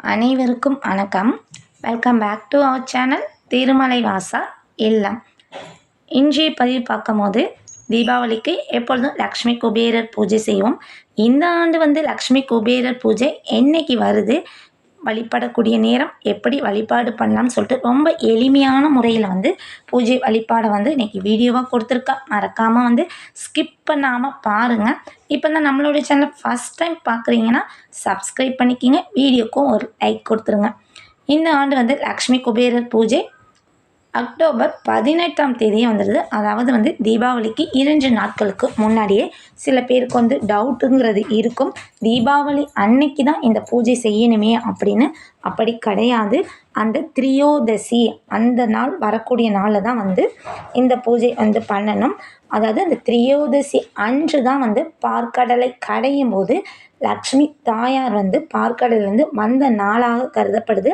அனைவருக்கும் வணக்கம். Welcome back to our channel Thirumalai Vasa இல்லம் இன்றைய பதிவு பார்க்கும்போது தீபாவளிக்கு எப்பொழுதும் லக்ஷ்மி குபேரர் பூஜை செய்வோம். இந்த ஆண்டு வந்து லக்ஷ்மி குபேரர் பூஜை என்னைக்கு வருது? வழிபடக்கூடிய நேரம் எப்படி வழிபாடு பண்ணலாம்னு சொல்லிட்டு ரொம்ப எளிமையான முறையில் வந்து பூஜை வழிபாடை வந்து இன்றைக்கி வீடியோவாக கொடுத்துருக்கா. மறக்காமல் வந்து ஸ்கிப் பண்ணாமல் பாருங்கள் இப்போ தான் நம்மளுடைய சேனல் ஃபஸ்ட் டைம் பார்க்குறீங்கன்னா சப்ஸ்கிரைப் பண்ணிக்கிங்க. வீடியோக்கும் ஒரு லைக் கொடுத்துருங்க. இந்த ஆண்டு வந்து லக்ஷ்மி குபேரர் பூஜை அக்டோபர் பதினெட்டாம் தேதியே வந்துடுது அதாவது வந்து தீபாவளிக்கு இரண்டு நாட்களுக்கு முன்னாடியே சில பேருக்கு வந்து டவுட்டுங்கிறது இருக்கும். தீபாவளி அன்னைக்கு தான் இந்த பூஜை செய்யணுமே அப்படின்னு அப்படி கிடையாது. அந்த திரியோதசி அந்த நாள் வரக்கூடிய நாளில் தான் வந்து இந்த பூஜை வந்து பண்ணணும். அதாவது அந்த திரியோதசி அன்று தான் வந்து பார்க்கடலை கடையும் போது லக்ஷ்மி தாயார் வந்து பார்க்கடலேருந்து வந்த நாளாக கருதப்படுது.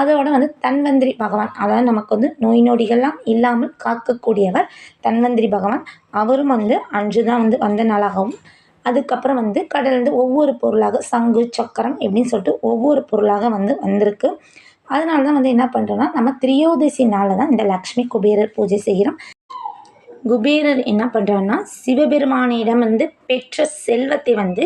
அதோட வந்து தன்வந்திரி பகவான் அதாவது நமக்கு வந்து நோய் நொடிகள்லாம் இல்லாமல் காக்கக்கூடியவர் தன்வந்திரி பகவான். அவரும் வந்து அன்று தான் வந்து வந்த நாளாகவும் அதுக்கப்புறம் வந்து கடலேருந்து ஒவ்வொரு பொருளாக சங்கு சக்கரம் எப்படின்னு சொல்லிட்டு ஒவ்வொரு பொருளாக வந்து வந்திருக்கு. அதனால தான் வந்து என்ன பண்ணுறோன்னா நம்ம திரியோதசி நாளில் தான் இந்த லக்ஷ்மி குபேரர் பூஜை செய்கிறோம். குபேரர் என்ன பண்ணுறாருன்னா சிவபெருமானிடம் வந்து பெற்ற செல்வத்தை வந்து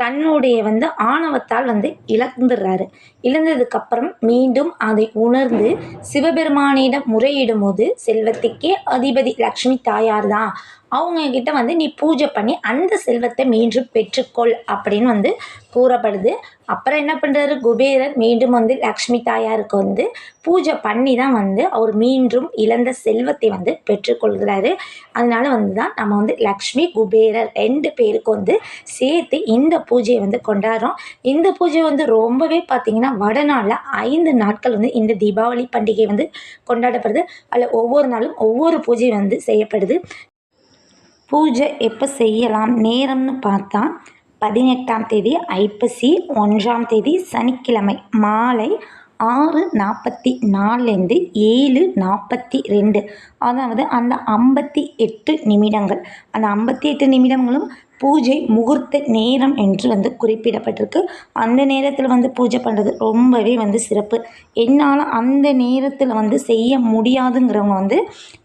தன்னுடைய வந்து ஆணவத்தால் வந்து இழந்துடுறாரு. இழந்ததுக்கப்புறம் மீண்டும் அதை உணர்ந்து சிவபெருமானிடம் முறையிடும் போது செல்வத்துக்கே அதிபதி லக்ஷ்மி தாயார் தான் அவங்கக்கிட்ட வந்து நீ பூஜை பண்ணி அந்த செல்வத்தை மீண்டும் பெற்றுக்கொள் அப்படின்னு வந்து கூறப்படுது. அப்புறம் என்ன பண்ணுறாரு குபேரர் மீண்டும் வந்து லக்ஷ்மி தாயாருக்கு வந்து பூஜை பண்ணி தான் வந்து அவர் மீண்டும் இழந்த செல்வத்தை வந்து பெற்றுக்கொள்கிறாரு. அதனால வந்து தான் நம்ம வந்து லக்ஷ்மி குபேரர் ரெண்டு பேருக்கு வந்து சேர்த்து இந்த பூஜையை வந்து கொண்டாடுறோம். இந்த பூஜை வந்து ரொம்பவே பார்த்திங்கன்னா வடநாளில் ஐந்து நாட்கள் வந்து இந்த தீபாவளி பண்டிகை வந்து கொண்டாடப்படுது. அதில் ஒவ்வொரு நாளும் ஒவ்வொரு பூஜை வந்து செய்யப்படுது. பூஜை எப்போ செய்யலாம்? நேரம்னு பார்த்தா பதினெட்டாம் தேதி ஐப்பசி ஒன்றாம் தேதி சனிக்கிழமை மாலை ஆறு நாற்பத்தி நாலுலேருந்து ஏழு நாற்பத்தி ரெண்டு. அதாவது அந்த ஐம்பத்தி எட்டு நிமிடங்கள். அந்த ஐம்பத்தி எட்டு நிமிடங்களும் பூஜை முகூர்த்த நேரம் என்று வந்து குறிப்பிடப்பட்டிருக்கு. அந்த நேரத்தில் வந்து பூஜை பண்ணுறது ரொம்பவே வந்து சிறப்பு. என்னால் அந்த நேரத்தில் வந்து செய்ய முடியாதுங்கிறவங்க வந்து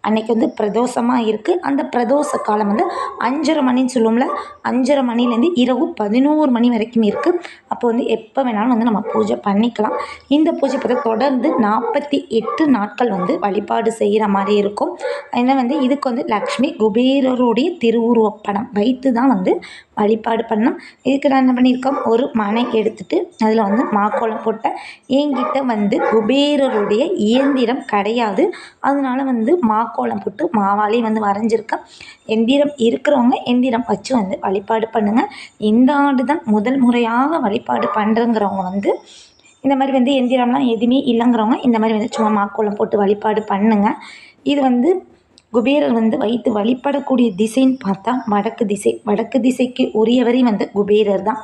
அன்றைக்கி வந்து பிரதோஷமாக இருக்குது அந்த பிரதோஷ காலம் வந்து அஞ்சரை மணின்னு சொல்லுவோம்ல அஞ்சரை மணிலேருந்து இரவு பதினோரு மணி வரைக்கும் இருக்குது அப்போ வந்து எப்போ வேணாலும் வந்து நம்ம பூஜை பண்ணிக்கலாம். இந்த பூஜை பார்த்தா தொடர்ந்து நாற்பத்தி எட்டு நாட்கள் வந்து வழிபாடு செய்கிற மாதிரி இருக்கும். ஏன்னா வந்து இதுக்கு வந்து லக்ஷ்மி குபேரருடைய திருவுருவப்படம் வைத்து தான் வந்து வந்து வழிபாடு பண்ணோம் இதுக்கு நான் என்ன பண்ணியிருக்கோம்? ஒரு மனை எடுத்துகிட்டு அதில் வந்து மாக்கோளம் போட்டேன் என்கிட்ட வந்து குபேரருடைய இயந்திரம் கிடையாது. அதனால வந்து மாக்கோளம் போட்டு மாவாளி வந்து வரைஞ்சிருக்கேன் எந்திரம் இருக்கிறவங்க எந்திரம் வச்சு வந்து வழிபாடு பண்ணுங்கள் இந்த ஆண்டு தான் முதல் முறையாக வழிபாடு பண்ணுறங்கிறவங்க வந்து இந்த மாதிரி வந்து எந்திரம்லாம் எதுவுமே இல்லைங்கிறவங்க இந்த மாதிரி வந்து சும்மா மாக்கோளம் போட்டு வழிபாடு பண்ணுங்கள் இது வந்து குபேரர் வந்து வைத்து வழிபடக்கூடிய திசைன்னு பார்த்தா வடக்கு திசை. வடக்கு திசைக்கு உரியவரே வந்து குபேரர் தான்.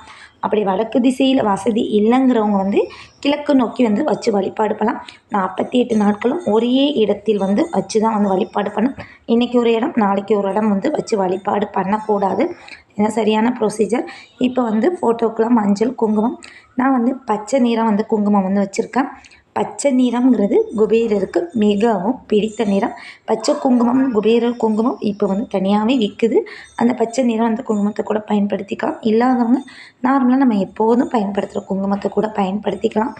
அப்படி வடக்கு திசையில் வசதி இல்லைங்கிறவங்க வந்து கிழக்கு நோக்கி வந்து வச்சு வழிபாடு பண்ணலாம். நாற்பத்தி எட்டு நாட்களும் ஒரே இடத்தில் வந்து வச்சு தான் வந்து வழிபாடு பண்ணும் இன்றைக்கி ஒரு இடம் நாளைக்கு ஒரு இடம் வந்து வச்சு வழிபாடு பண்ணக்கூடாது. இதுதான் சரியான ப்ரொசீஜர் இப்போ வந்து ஃபோட்டோக்கெலாம் மஞ்சள் குங்குமம். நான் வந்து பச்சை நிறம் வந்து குங்குமம் வந்து வச்சுருக்கேன். பச்சை நிறம்ங்கிறது குபேரருக்கு மிகவும் பிடித்த நிறம். பச்சை குங்குமம் குபேரர் குங்குமம் இப்போ வந்து தனியாகவே விற்குது அந்த பச்சை நிறம் அந்த குங்குமத்தை கூட பயன்படுத்திக்கலாம். இல்லாதவங்க நார்மலாக நம்ம எப்போதும் பயன்படுத்துகிற குங்குமத்தை கூட பயன்படுத்திக்கலாம்.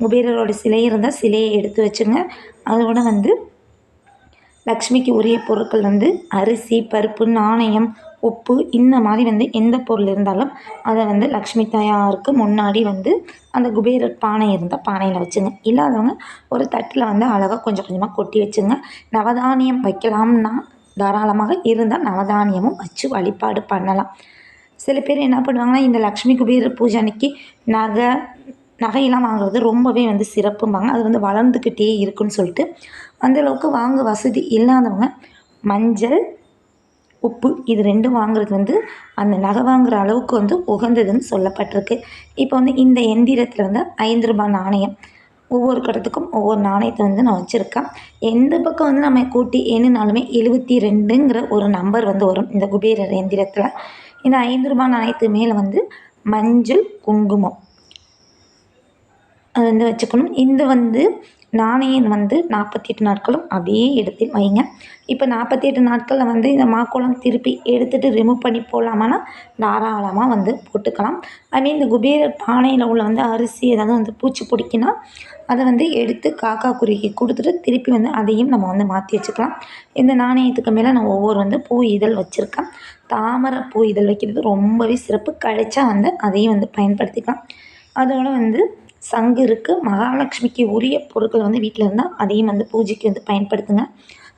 குபேரரோட சிலை இருந்தால் சிலையை எடுத்து வச்சுங்க. அதோட வந்து லக்ஷ்மிக்கு உரிய பொருட்கள் வந்து அரிசி பருப்பு நாணயம் உப்பு இந்த மாதிரி வந்து எந்த பொருள் இருந்தாலும் அதை வந்து லக்ஷ்மி தாயாருக்கு முன்னாடி வந்து அந்த குபேரர் பானை இருந்தால் பானையில் வச்சுங்க. இல்லாதவங்க ஒரு தட்டில் வந்து அழகாக கொஞ்சம் கொஞ்சமாக கொட்டி வச்சுங்க. நவதானியம் வைக்கலாம்னா தாராளமாக இருந்தால் நவதானியமும் வச்சு வழிபாடு பண்ணலாம். சில பேர் என்ன பண்ணுவாங்கன்னா இந்த லக்ஷ்மி குபேரர் பூஜை அன்னைக்கு நகை நகையெல்லாம் வாங்குறது ரொம்பவே வந்து சிறப்பும்பாங்க. அது வந்து வளர்ந்துக்கிட்டே இருக்குன்னு சொல்லிட்டு அந்தளவுக்கு வாங்க வசதி இல்லாதவங்க மஞ்சள் உப்பு இது ரெண்டும் வாங்குறது வந்து அந்த நகை வாங்குகிற அளவுக்கு வந்து உகந்ததுன்னு சொல்லப்பட்டிருக்கு. இப்போ வந்து இந்த எந்திரத்தில் வந்து ஐந்து ரூபாய் நாணயம். ஒவ்வொரு கடத்துக்கும் ஒவ்வொரு நாணயத்தை வந்து நான் வச்சுருக்கேன். எந்த பக்கம் வந்து நம்ம கூட்டி எண்ணினாலுமே எழுபத்தி ரெண்டுங்கிற ஒரு நம்பர் வந்து வரும் இந்த குபேரர் எந்திரத்தில். இந்த ஐந்து ரூபாய் நாணயத்து மேலே வந்து மஞ்சள் குங்குமம். வந்து வச்சுக்கணும். இந்த வந்து நாணயம் வந்து நாற்பத்தி எட்டு நாட்களும் அதே இடத்தில் வைங்க. இப்போ நாற்பத்தி எட்டு நாட்களில் வந்து இந்த மாக்கோளம் திருப்பி எடுத்துகிட்டு ரிமூவ் பண்ணி போடலாமான்னா தாராளமாக வந்து போட்டுக்கலாம். அதே இந்த குபேரர் பானையில் உள்ள வந்து அரிசி ஏதாவது வந்து பூச்சி பிடிக்குன்னா அதை வந்து எடுத்து காக்கா குருவிக்கு கொடுத்துட்டு திருப்பி வந்து அதையும் நம்ம வந்து மாற்றி வச்சுக்கலாம். இந்த நாணயத்துக்கு மேலே நான் ஒவ்வொரு வந்து பூ இதழ் வச்சுருக்கேன். தாமரை பூ இதழ் வைக்கிறது ரொம்பவே சிறப்பு. கழிச்சா வந்து அதையும் வந்து பயன்படுத்திக்கலாம். அதோடு வந்து சங்கு இருக்குது மகாலட்சுமிக்கு உரிய பொருட்கள் வந்து வீட்டில் இருந்தால் அதையும் வந்து பூஜைக்கு வந்து பயன்படுத்துங்க.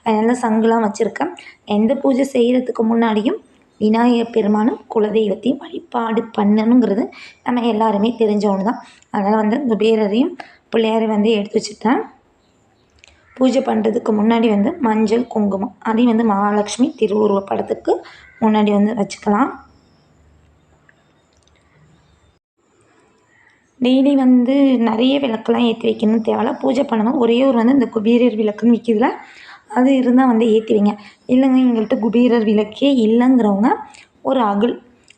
அதனால் சங்குலாம் வச்சுருக்கேன். எந்த பூஜை செய்கிறதுக்கு முன்னாடியும் விநாயகர் பெருமானும் குலதெய்வத்தையும் வழிபாடு பண்ணணுங்கிறது நம்ம எல்லாருமே தெரிஞ்ச ஒன்று தான் அதனால் வந்து குபேரரையும் பிள்ளையாரையும் வந்து எடுத்து வச்சுட்டேன். பூஜை பண்ணுறதுக்கு முன்னாடி வந்து மஞ்சள் குங்குமம் அதையும் வந்து மகாலட்சுமி திருவுருவ படத்துக்கு முன்னாடி வந்து வச்சுக்கலாம். டெய்லி வந்து நிறைய விளக்கெல்லாம் ஏற்றி வைக்கணும்னு தேவையில்ல. பூஜை பண்ணும்போது ஒரே ஒரு வந்து இந்த குபீரர் விளக்குன்னு விற்கிதுல அது இருந்தால் வந்து ஏற்றி வைங்க. இல்லைங்க எங்கள்கிட்ட குபீரர் விளக்கே இல்லைங்கிறவங்க ஒரு அகல்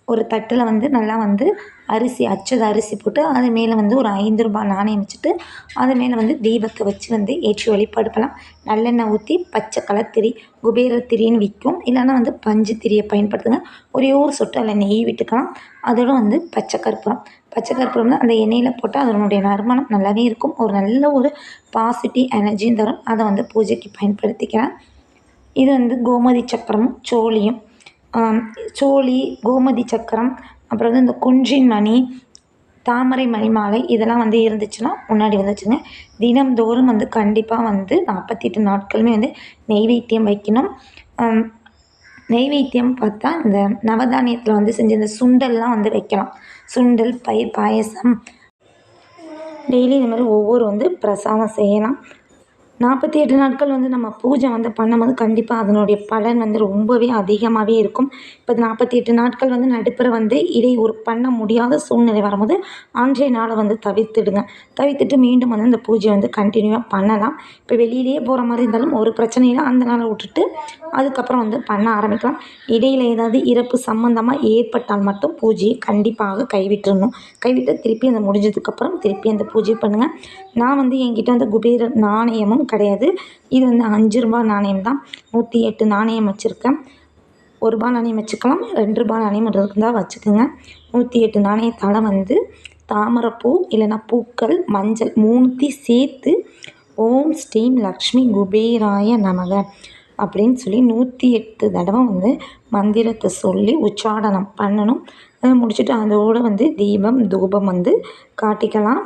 ஒரு தட்டில் வந்து நல்லா வந்து அரிசி அச்சத அரிசி போட்டு அது மேலே வந்து ஒரு ஐந்து ரூபாய் நாணயம் வச்சுட்டு அது மேலே வந்து தீபத்தை வச்சு வந்து ஏற்றி வழிபாடு பண்ணலாம். நல்லெண்ணெய் ஊற்றி பச்சை கலர் திரி குபேர திரின்னு விற்கும். இல்லைன்னா வந்து பஞ்சு திரியை பயன்படுத்துங்க. ஒரே ஒரு சொட்டு அதில் நெய் விட்டுக்கலாம். அதோட வந்து பச்சை கற்பூரம். பச்சை கற்பூரம் அந்த எண்ணெயில் போட்டால் அதனுடைய நறுமணம் நல்லாவே இருக்கும். ஒரு நல்ல ஒரு பாசிட்டிவ் எனர்ஜியும் தரும். அதை வந்து பூஜைக்கு பயன்படுத்திக்கிறேன் இது வந்து கோமதி சக்கரமும் சோழியும். சோழி கோமதி சக்கரம் அப்புறம் வந்து இந்த குன்றின் மணி தாமரை மணி மாலை இதெல்லாம் வந்து இருந்துச்சுன்னா முன்னாடி வந்து வச்சுங்க. தினம்தோறும் வந்து கண்டிப்பாக வந்து நாற்பத்தி எட்டு நாட்களுமே வந்து நெய்வேத்தியம் வைக்கணும். நெய்வேத்தியம் பார்த்தா இந்த நவதானியத்தில் வந்து செஞ்ச இந்த சுண்டல்லாம் வந்து வைக்கலாம். சுண்டல் பயிர் பாயசம். டெய்லி இந்த மாதிரி ஒவ்வொரு வந்து பிரசாதம் செய்யலாம். நாற்பத்தி எட்டு நாட்கள் வந்து நம்ம பூஜை வந்து பண்ணும்போது கண்டிப்பாக அதனுடைய பலன் வந்து ரொம்பவே அதிகமாகவே இருக்கும். இப்போ நாற்பத்தி எட்டு நாட்கள் வந்து நடுப்புற வந்து இதை ஒரு பண்ண முடியாத சூழ்நிலை வரும்போது அன்றைய நாளை வந்து தவிர்த்துடுங்க. தவிர்த்துட்டு மீண்டும் வந்து அந்த பூஜை வந்து கண்டினியூவாக பண்ணலாம். இப்போ வெளியிலேயே போகிற மாதிரி இருந்தாலும் ஒரு பிரச்சனையில் அந்த நாளை விட்டுட்டு அதுக்கப்புறம் வந்து பண்ண ஆரம்பிக்கலாம். இடையில் ஏதாவது இறப்பு சம்மந்தமாக ஏற்பட்டால் மட்டும் பூஜையை கண்டிப்பாக கைவிட்டுடணும் கைவிட்டு திருப்பி அந்த முடிஞ்சதுக்கப்புறம் திருப்பி அந்த பூஜை பண்ணுங்கள் நான் வந்து என்கிட்ட வந்து குபேர நாணயமும் கிடையாது. இது வந்து அஞ்சு ரூபா நாணயம் தான். நூற்றி எட்டு நாணயம் வச்சுருக்கேன். ஒரு ரூபா நாணயம் வச்சுக்கலாம். ரெண்டு ரூபா நாணயம் இருந்தால் வச்சுக்கோங்க. நூற்றி எட்டு நாணயத்தால் வந்து தாமரைப்பூ இல்லைன்னா பூக்கள் மஞ்சள் மூணுத்தையும் சேர்த்து ஓம் ஸ்ரீம் லக்ஷ்மி குபேராய நமக அப்படின்னு சொல்லி நூற்றி எட்டு தடவை வந்து மந்திரத்தை சொல்லி உச்சாடனம் பண்ணணும். அதை முடிச்சுட்டு அதோடு வந்து தீபம் தூபம் வந்து காட்டிக்கலாம்.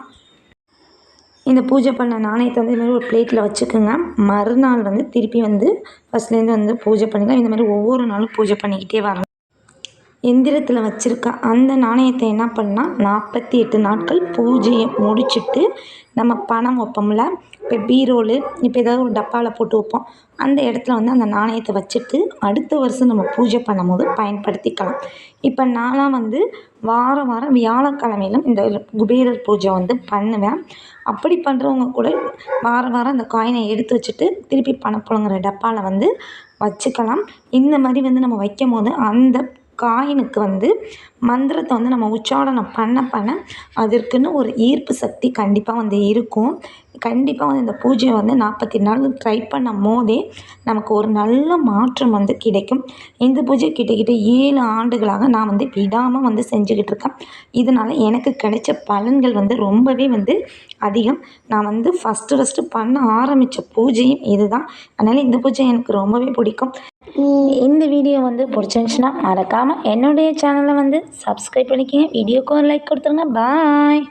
இந்த பூஜை பண்ண நாணயத்தை வந்து இதுமாதிரி ஒரு பிளேட்டில் வச்சுக்கோங்க. மறுநாள் வந்து திருப்பி வந்து ஃபஸ்ட்லேருந்து வந்து பூஜை பண்ணுங்கள் இந்த மாதிரி ஒவ்வொரு நாளும் பூஜை பண்ணிக்கிட்டே வரணும். எந்திரத்தில் வச்சுருக்க அந்த நாணயத்தை என்ன பண்ணால் நாற்பத்தி எட்டு நாட்கள் பூஜையை முடிச்சுட்டு நம்ம பணம் வைப்போம்ல? இப்போ பீரோலு இப்போ ஏதாவது ஒரு டப்பாவில் போட்டு வைப்போம். அந்த இடத்துல வந்து அந்த நாணயத்தை வச்சுட்டு அடுத்த வருஷம் நம்ம பூஜை பண்ணும் போது பயன்படுத்திக்கலாம். இப்போ நான்லாம் வந்து வாரம் வாரம் வியாழக்கிழமையிலும் இந்த குபேரர் பூஜை வந்து பண்ணுவேன். அப்படி பண்ணுறவங்க கூட வாரம் வாரம் அந்த காயினை எடுத்து வச்சுட்டு திருப்பி பணப்புழங்குற டப்பாவில் வந்து வச்சுக்கலாம். இந்த மாதிரி வந்து நம்ம வைக்கும் போது அந்த காயினுக்கு வந்து மந்திரத்தை வந்து நம்ம உச்சாரணம் பண்ண பண்ண அதற்குன்னு ஒரு ஈர்ப்பு சக்தி கண்டிப்பாக வந்து இருக்கும். கண்டிப்பாக வந்து இந்த பூஜையை வந்து நாற்பத்தி நாள் ட்ரை பண்ணும் போதே நமக்கு ஒரு நல்ல மாற்றம் வந்து கிடைக்கும். இந்த பூஜை கிட்டக்கிட்ட ஏழு ஆண்டுகளாக நான் வந்து விடாமல் வந்து செஞ்சுக்கிட்டு இருக்கேன். இதனால் எனக்கு கிடைச்ச பலன்கள் வந்து ரொம்பவே வந்து அதிகம். நான் வந்து ஃபஸ்ட்டு ஃபஸ்ட்டு பண்ண ஆரம்பித்த பூஜையும் இதுதான். அதனால் இந்த பூஜை எனக்கு ரொம்பவே பிடிக்கும். இந்த வீடியோ வந்து பிடிச்சிருந்துச்சின்னா மறக்காமல் என்னுடைய சேனலை வந்து சப்ஸ்கிரைப் பண்ணிக்கங்க. வீடியோக்கு ஒரு லைக் கொடுத்துருங்க. பாய்